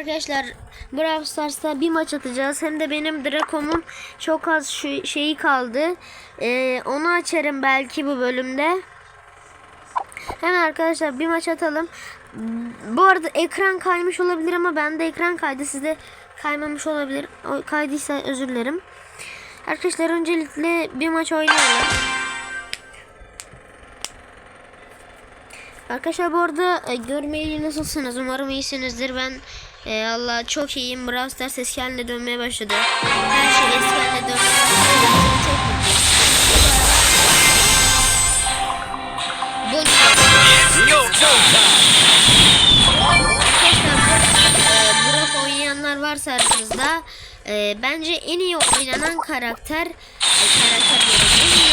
Arkadaşlar Brawl Stars'ta bir maç atacağız. Hem de benim Draco'mun çok az şeyi kaldı. Ee, onu açarım belki bu bölümde. Hemen arkadaşlar bir maç atalım. Bu arada ekran kaymış olabilir ama bende ekran kaydı. Sizde kaymamış olabilir. O kaydıysa özür dilerim. Arkadaşlar öncelikle bir maç oynayalım. Arkadaşlar bu arada e, görmeyeli nasılsınız? Umarım iyisinizdir. Ben e, Allah çok iyiyim. Brawl Stars eski haline dönmeye başladı. Her şey eski haline dönmeye başladı. Çok mutluyum. Bu e, Brock oynayanlar varsa aranızda e, bence en iyi oynanan karakter e, karakter. En iyi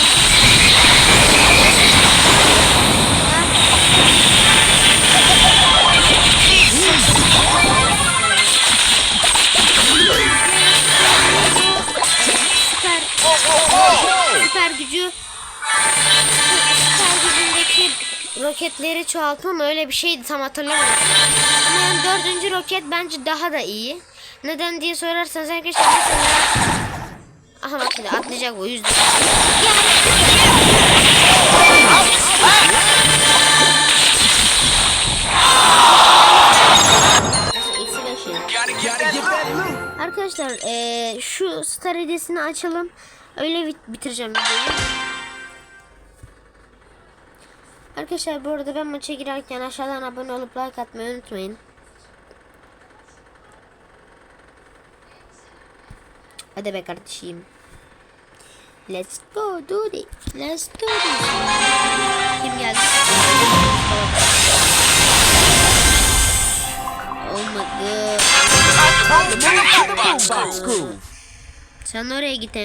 roketleri çoğaltmam öyle bir şeydi tam hatırlamıyorum. Ama yani dördüncü roket bence daha da iyi. Neden diye sorarsanız arkadaşlar mesela Aha bak şimdi atlayacak bu yüzde. Arkadaşlar eee, şu star açalım. Öyle bit- bitireceğim videoyu. Arkadaşlar bu arada ben maça girerken aşağıdan abone olup like atmayı unutmayın. Hadi be kardeşim. Let's go do this. Let's do this. Kim geldi? Oh my god. Sen oraya git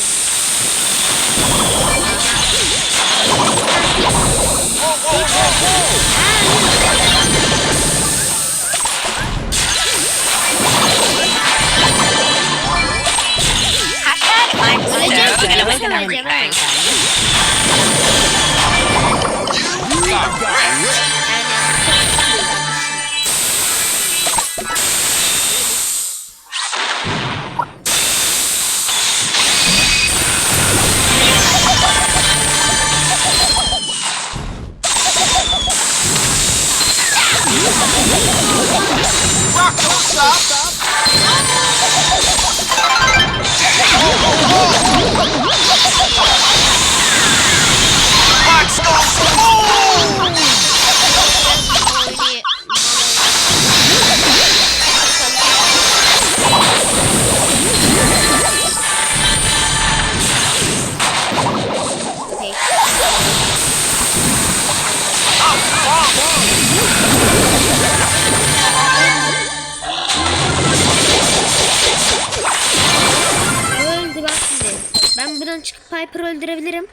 buradan çıkıp Piper'ı öldürebilirim.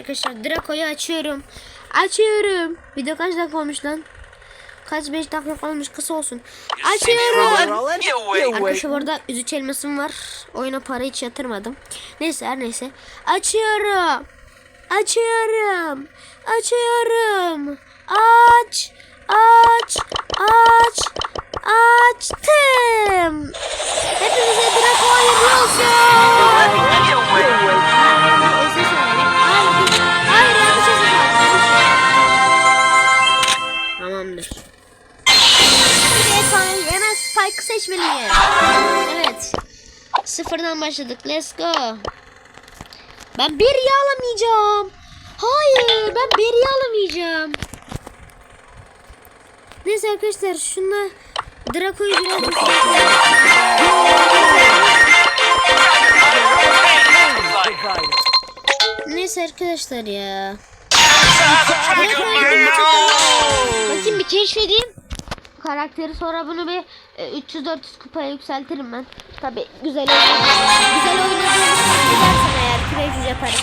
Arkadaşlar Draco'yu açıyorum. Açıyorum. Video kaç dakika olmuş lan? Kaç 5 dakika olmuş kısa olsun. Açıyorum. Arkadaşlar burada üzüç elmasım var. Oyuna para hiç yatırmadım. Neyse her neyse. Açıyorum. Açıyorum. Açıyorum. Aç. Aç. Aç. Spike'ı seçmeliyim. Evet. Sıfırdan başladık. Let's go. Ben Berry'i alamayacağım. Hayır, ben Berry'i alamayacağım. Neyse arkadaşlar, şuna Draco'yu biraz Neyse arkadaşlar ya. Bakayım bir keşfedeyim. Karakteri sonra bunu bir e, 300-400 kupaya yükseltirim ben. Tabi güzel oynadığım, güzel oynadığımı gidersem eğer 500 yaparım.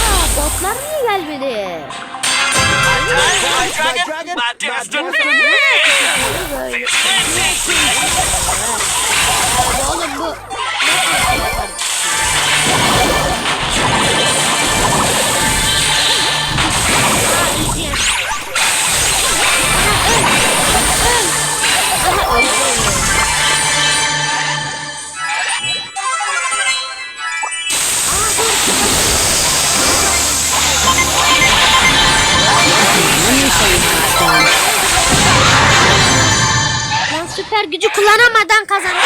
Aa botlar niye gelmedi? Oğlum bu süper gücü kullanamadan kazandım.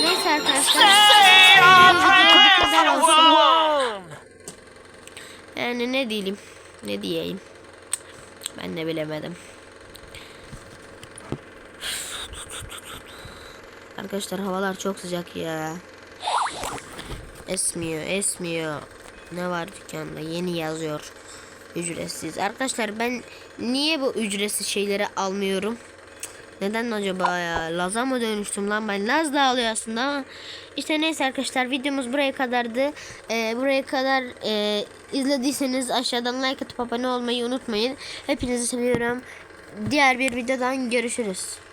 Neyse arkadaşlar. Yani ne diyelim? Ne diyeyim? Ben de bilemedim. Arkadaşlar havalar çok sıcak ya. Esmiyor, esmiyor. Ne var dükkanda? Yeni yazıyor. Ücretsiz. Arkadaşlar ben niye bu ücretsiz şeyleri almıyorum? Neden acaba ya? Laz'a mı dönüştüm lan ben? Laz da alıyor aslında ama işte neyse arkadaşlar videomuz buraya kadardı. Ee, buraya kadar e, izlediyseniz aşağıdan like atıp abone olmayı unutmayın. Hepinizi seviyorum. Diğer bir videodan görüşürüz.